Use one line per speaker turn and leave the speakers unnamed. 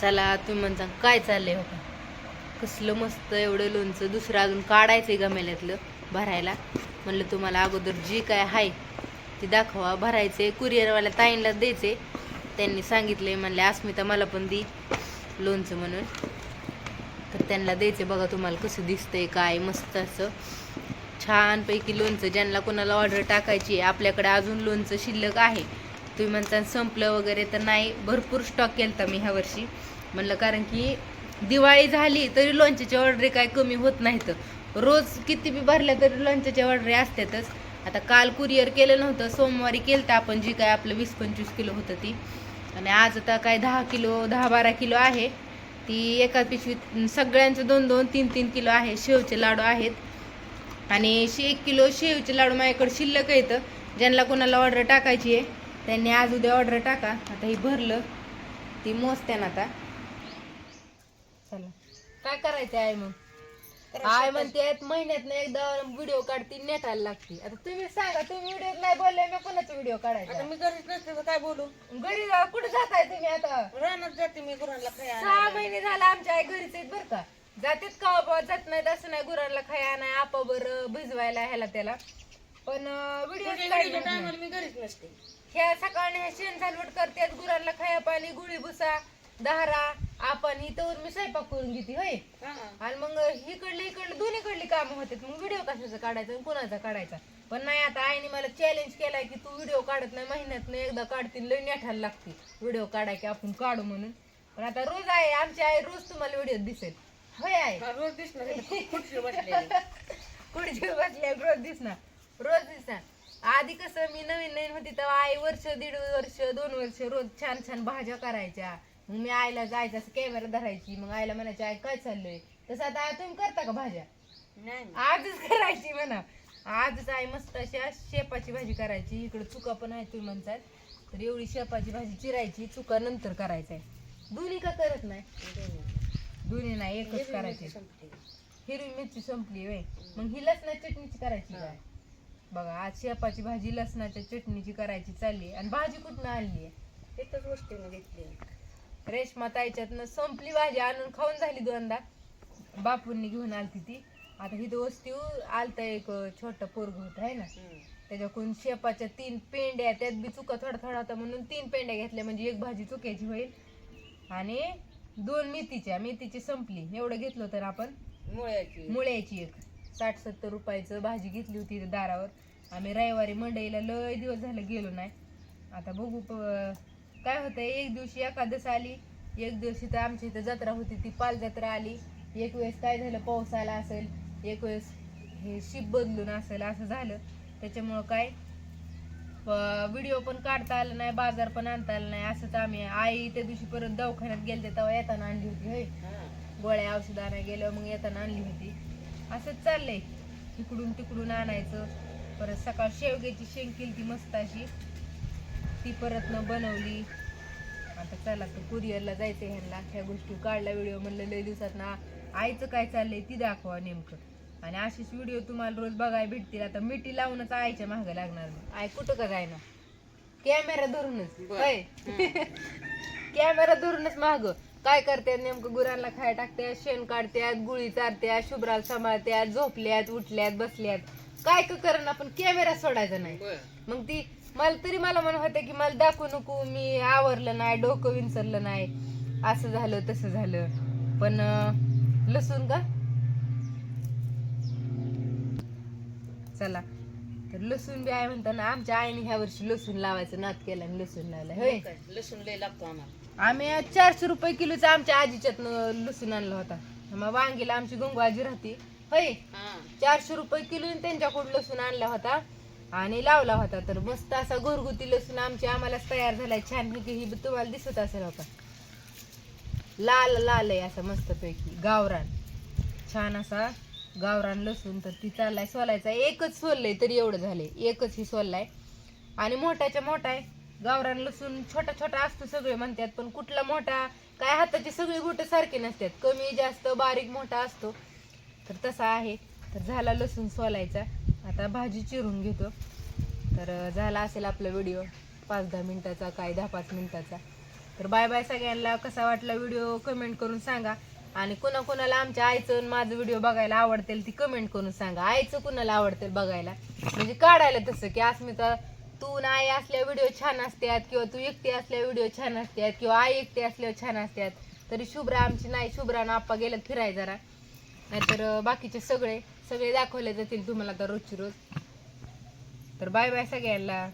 चला तुम्ही म्हणता काय चाललंय हो का कसलं मस्त एवढं लोणचं दुसरं अजून काढायचं आहे गमेल्यातलं भरायला. म्हणलं तुम्हाला अगोदर जी काय आहे ती दाखवा भरायचे कुरिअरवाल्या ताईंला द्यायचे त्यांनी सांगितले म्हणले अस्मिता मला पण दी लोणचं म्हणून. तर त्यांना द्यायचे बघा तुम्हाला कसं दिसतंय काय मस्त असं. छानपैकी लोणचं ज्यांना कोणाला ऑर्डर टाकायची आहे आपल्याकडे अजून लोणचं शिल्लक आहे. तुम्ही म्हणता संपलं वगैरे तर नाही भरपूर स्टॉक केलता मी ह्या वर्षी. म्हणलं कारण की दिवाळी झाली तरी लोणच्याची ऑर्डरी काय कमी होत नाहीत. रोज किती बी भरल्या तरी लोणच्याच्या ऑर्डरी असतातच. आता काल कुरिअर केलं नव्हतं सोमवारी केलं तर आपण जी काय आपलं वीस पंचवीस किलो होतं ती. आणि आज आता काय दहा किलो दहा बारा किलो आहे. ती एका पिशवीत सगळ्यांचं दोन दोन तीन तीन किलो आहे शेवचे लाडू आहेत. आणि शे एक किलो शेवचे लाडू माझ्याकडे शिल्लक येतं ज्यांना कोणाला ऑर्डर टाकायची आहे त्यांनी आज उद्या ऑर्डर टाका. आता हे भरलं ती मोजत्यान आता. चला. काय करायचं आहे मग? आय म्हणते महिन्यात एकदा व्हिडिओ काढते नेटायला लागते. आता तुम्ही सांगा तुम्ही व्हिडिओ नाही बोलले मी कोणाचा व्हिडिओ काढायचा?
मी घरीच नसते तर काय बोलू?
घरी कुठं जाताय तुम्ही आता?
रानात जाते मी गुरांना खाया
सहा महिने झाला आमच्या आई घरीच आहेत बरं का. जातेत का बाबा जात नाहीत असं नाही गुरांना खाया नाही आपा बरं भिजवायला ह्याला त्याला. पण व्हिडिओ
मी घरीच नसते.
ह्या सकाळने ह्या शेण झालवट करतात गुरांना खाया पाणी गुळी भुसा दहारा आपण इथं मी स्वयंपाक करून घेते होय?
हा.
आणि मग इकडली इकडली दोन्हीकडली कामं होतात. मग व्हिडिओ कशाचा काढायचा आणि कुणाचा काढायचा? पण नाही आता आईने मला चॅलेंज केलाय की तू व्हिडिओ काढत नाही महिन्यात एकदा काढतील लई नेठायला लागते. व्हिडिओ काढाय की आपण काढू म्हणून. पण आता रोज आहे आमची आई रोज तुम्हाला व्हिडिओ दिसेल. होय आहे
हा, रोज दिसणार. इथं खुर्चीवर बसलेली.
कुठे बसल्या रोज दिसणार. रोज दिसणार. आधी कसं मी नवीन नवीन होती तेव्हा आई वर्ष दीड वर्ष दोन वर्ष रोज छान छान भाज्या करायच्या. मग मी आईला जायचं असं कॅमेरा धरायची. मग आईला म्हणायची आई काय चाललोय? तसं आता तुम्ही करता का भाज्या?
नाही.
आजच करायची म्हणा. आजच आई मस्त अशी शेपाची भाजी करायची. इकडे चुका पण आहे तुम्ही म्हणतात तर एवढी शेपाची भाजी चिरायची चुका नंतर करायचंय. दोन्ही का करत नाही? दोन्ही नाही एकच करायची. हिरवी मिरची संपली वे मग ही लसणाच्या चटणीची करायची काय? बघा आज शेपाची भाजी लसणाच्या चटणीची करायची चालली आणि भाजी कुठनं आणली
एकच गोष्टीने घेतली
रेशमा ताईच्यातनं संपली भाजी आणून खाऊन झाली दोनदा. बापूंनी घेऊन आलती ती. आता ही वस्ती आलत एक छोट पोरग होत आहे ना? त्याच्याकडून शेपाच्या तीन पेंड्या त्यात बी चुका थोडा थोडा होता म्हणून तीन पेंड्या घेतल्या म्हणजे एक भाजी चुक्याची होईल. आणि दोन मेथीच्या मेथीची संपली. एवढं घेतलं तर आपण
मुळ्याची.
मुळ्याची एक. साठ सत्तर रुपयाचं भाजी घेतली होती इथं दारावर. आम्ही रविवारी मंडईला लय दिवस झालं गेलो नाही. आता बघू प- काय होतंय एक दिवशी एकादश आली एक दिवशी तर आमच्या इथं जत्रा होती ती पाल जत्रा आली. एक वेळेस काय झालं पाऊस आला असेल एक वेळेस हे शिप बदलून असेल असं झालं. त्याच्यामुळं काय व्हिडिओ पण काढता आला नाही बाजार पण आणता आला नाही असंच आम्ही आई त्या दिवशी परत दवाखान्यात गेलते तेव्हा येताना आणली होती होय. गोळ्या औषध आणायला गेल्यावर मग येताना आणली होती. असंच चाललंय. इकडून तिकडून आणायचं. परत सकाळ शेवग्याची शेंग केली ती मस्त अशी. ती परत न बनवली. आता चला तर कुरिअरला जायचं ह्यांना. ह्या गोष्टी काढला व्हिडिओ म्हणलं लय दिवसात ना. आईचं काय चाललंय ती दाखवा नेमकं. आणि अशीच व्हिडिओ तुम्हाला रोज बघायला भेटतील. आता मिठी लावूनच आईच्या मागं लागणार. आई कुठं का जायना कॅमेरा धरूनच. कॅमेरा धरूनच माग. काय करतात नेमकं गुरांना खाया टाकतात शेण काढतात गुळी चारत्यात शुभ्राला सांभाळत्यात झोपल्यात उठल्यात बसल्यात. काय का करण? आपण कॅमेरा सोडायचा नाही. मग ती मला तरी मला म्हणत होते की मला दाखवू नको मी आवरलं नाही डोकं विंचरलं नाही. असं झालं तसं झालं. पण लसूण का? चला. तर लसूण बी आहे म्हणताना आमच्या आईने ह्या वर्षी लसूण लावायचं नात केला आणि लसूण लावला.
लसूण लय लागतो आम्हाला.
आम्ही चारशे रुपये किलोचा आमच्या आजीच्यात लसूण आणला होता. मग वांगीला आमची गंगू आजी राहते. होय?
हा.
चारशे रुपये किलो त्यांच्याकडून लसूण आणला होता आणि लावला होता. तर मस्त असा घरगुती लसूण आमची आम्हालाच तयार झालाय. छान पैकी ही तुम्हाला दिसत असेल होता लाल लाल आहे असं मस्त पैकी गावरान. छान असा गावरान लसूण. तर ती चाललाय सोलायचा. एकच सोललंय तरी एवढं झालंय. एकच ही सोललाय. आणि मोठ्याच्या मोठा आहे. गावरान लसूण छोटा छोटा असतो सगळे म्हणतात पण कुठला मोठा काय हाताची सगळी गोट सारखी नसतात. कमी जास्त बारीक मोठा असतो. तर तसा आहे. तर झाला लसूण सोलायचा. आता भाजी चिरून घेतो. तर झाला असेल आपला व्हिडिओ. पाच दहा मिनटाचा काय दहा पाच मिनटाचा. तर बाय बाय सगळ्यांना. कसा वाटला व्हिडिओ कमेंट करून सांगा. आणि कुणाकुणाला आमच्या आईचं आणि माझं व्हिडिओ बघायला आवडतील ती कमेंट करून सांगा. आईचं कुणाला आवडतील बघायला? म्हणजे काढायला तसं की अस्मिता तू ना आई असल्या व्हिडिओ छान असतात किंवा तू एकटी असल्या व्हिडिओ छान असतात किंवा आई एकटी असल्यावर छान असतात तरी शुभ्रा आमची नाही शुभ्रा आप्पा गेलं फिराय जरा. नाहीतर बाकीचे सगळे सगळे दाखवले जातील तुम्हाला तर रोजची रोज. तर बाय बाय सगळ्यांना.